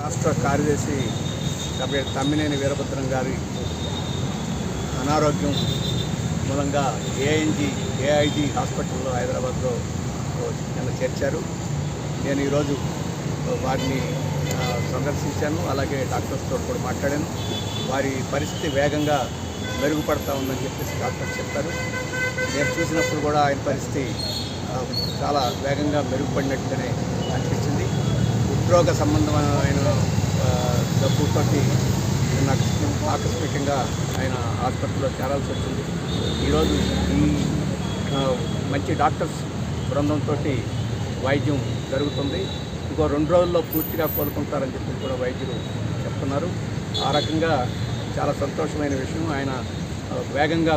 రాష్ట్ర కార్యదర్శి డాక్టర్ తమ్మినేని వీరభద్రం గారి అనారోగ్యం మూలంగా ఏఎన్జి ఏఐజి హాస్పిటల్లో హైదరాబాద్లో నిన్న చేర్చారు. నేను ఈరోజు వారిని సందర్శించాను. అలాగే డాక్టర్స్తో కూడా మాట్లాడాను. వారి పరిస్థితి వేగంగా మెరుగుపడతా ఉందని చెప్పేసి డాక్టర్ చెప్పారు. నేను చూసినప్పుడు కూడా ఆయన పరిస్థితి చాలా వేగంగా మెరుగుపడినట్టుగానే అనిపించింది. హృద్రోగ సంబంధమైన డబ్బుతోటి జబ్బుతోటి నాకు ఆకస్మికంగా ఆయన ఆసుపత్రిలో చేరాల్సి వచ్చింది. ఈరోజు ఈ మంచి డాక్టర్స్ బృందంతో వైద్యం జరుగుతుంది. ఇంకో రెండు రోజుల్లో పూర్తిగా కోలుకుంటారని చెప్పి కూడా వైద్యులు చెప్తున్నారు. ఆ రకంగా చాలా సంతోషమైన విషయం. ఆయన వేగంగా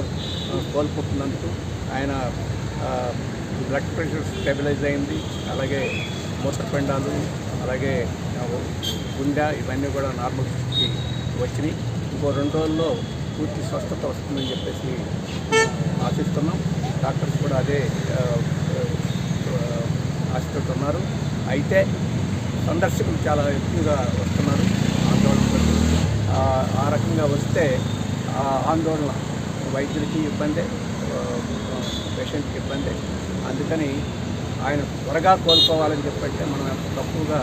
కోల్పోతున్నందుకు ఆయన బ్లడ్ ప్రెషర్ స్టెబిలైజ్ అయింది. అలాగే మూత్రపిండాలు అలాగే గుండె ఇవన్నీ కూడా నార్మల్ స్థితికి వచ్చినాయి. ఇంకో రెండు రోజుల్లో పూర్తి స్వస్థత వస్తుందని చెప్పేసి ఆశిస్తున్నాం. డాక్టర్స్ కూడా అదే ఆశిస్తున్నారు. అయితే సందర్శకులు చాలా ఎక్కువగా వస్తున్నారు ఆందోళన ఆ రకంగా వస్తే ఆ ఆందోళన వైద్యులకి ఇబ్బందే పేషెంట్కి ఇబ్బందే. అందుకని ఆయన త్వరగా కోలుకోవాలని చెప్పంటే మనం ఎంత తక్కువగా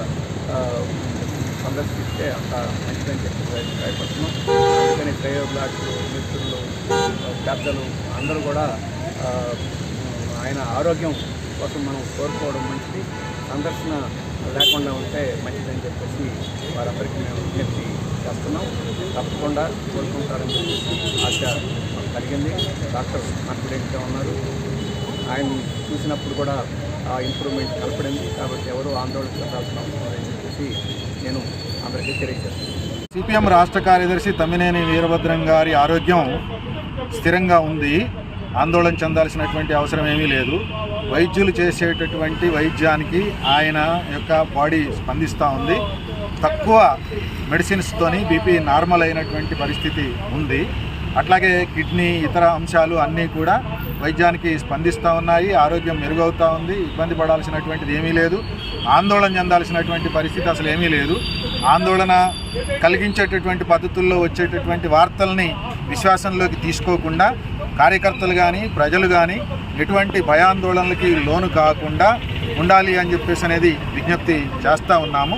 సందర్శిస్తే అంత మంచిదని చెప్పి భయపడుతున్నాం అందుకని ప్రయోగాలు మిత్రులు పెద్దలు అందరూ కూడా ఆయన ఆరోగ్యం కోసం మనం కోరుకోవడం మంచిది. సందర్శన లేకుండా ఉంటే మంచిదని చెప్పేసి వారందరికీ మేము విజ్ఞప్తి చేస్తున్నాం. తప్పకుండా కోరుకుంటారని చెప్పేసి ఆశ కలిగింది. డాక్టర్ కాన్ఫిడెంట్గా ఉన్నారు. ఆయన చూసినప్పుడు కూడా ఇంప్రూవ్మెంట్ కలపడింది కాబట్టి ఎవరు ఆందోళన చెందాల్సిన అవసరం లేదని చెప్పేసి నేను అందరికీ తెలియజేస్తున్నాను. సిపిఎం రాష్ట్ర కార్యదర్శి తమ్మినేని వీరభద్రం గారి ఆరోగ్యం స్థిరంగా ఉంది. ఆందోళన చెందాల్సినటువంటి అవసరం ఏమీ లేదు. వైద్యులు చేసేటటువంటి వైద్యానికి ఆయన యొక్క బాడీ స్పందిస్తూ ఉంది. తక్కువ మెడిసిన్స్తోని బీపీ నార్మల్ అయినటువంటి పరిస్థితి ఉంది. అట్లాగే కిడ్నీ ఇతర అంశాలు అన్నీ కూడా వైద్యానికి స్పందిస్తూ ఉన్నాయి. ఆరోగ్యం మెరుగవుతూ ఉంది. ఇబ్బంది పడాల్సినటువంటిది ఏమీ లేదు. ఆందోళన చెందాల్సినటువంటి పరిస్థితి అసలు ఏమీ లేదు. ఆందోళన కలిగించేటటువంటి పద్ధతుల్లో వచ్చేటటువంటి వార్తల్ని విశ్వాసంలోకి తీసుకోకుండా కార్యకర్తలు కానీ ప్రజలు కానీ ఎటువంటి భయాందోళనలకి లోను కాకుండా ఉండాలి అని చెప్పేసి అనేది విజ్ఞప్తి చేస్తూ ఉన్నాము.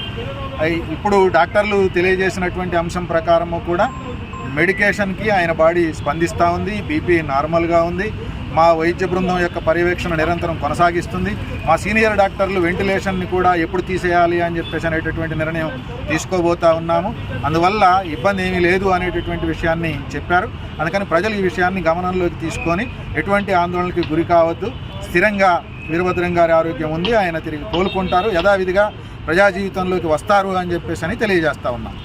ఇప్పుడు డాక్టర్లు తెలియజేసినటువంటి అంశం ప్రకారము కూడా మెడికేషన్కి ఆయన బాడీ స్పందిస్తూ ఉంది బీపీ నార్మల్గా ఉంది. మా వైద్య బృందం యొక్క పర్యవేక్షణ నిరంతరం కొనసాగిస్తుంది. మా సీనియర్ డాక్టర్లు వెంటిలేషన్ని కూడా ఎప్పుడు తీసేయాలి అని చెప్పేసి అనేటటువంటి నిర్ణయం తీసుకోబోతా ఉన్నాము. అందువల్ల ఇబ్బంది ఏమీ లేదు అనేటటువంటి విషయాన్ని చెప్పారు. అందుకని ప్రజలు ఈ విషయాన్ని గమనంలోకి తీసుకొని ఎటువంటి ఆందోళనకి గురి కావద్దు. స్థిరంగా వీరభద్రం గారి ఆరోగ్యం ఉంది. ఆయన తిరిగి కోలుకుంటారు. యథావిధిగా ప్రజా జీవితంలోకి వస్తారు అని చెప్పేసి అని తెలియజేస్తా ఉన్నాం.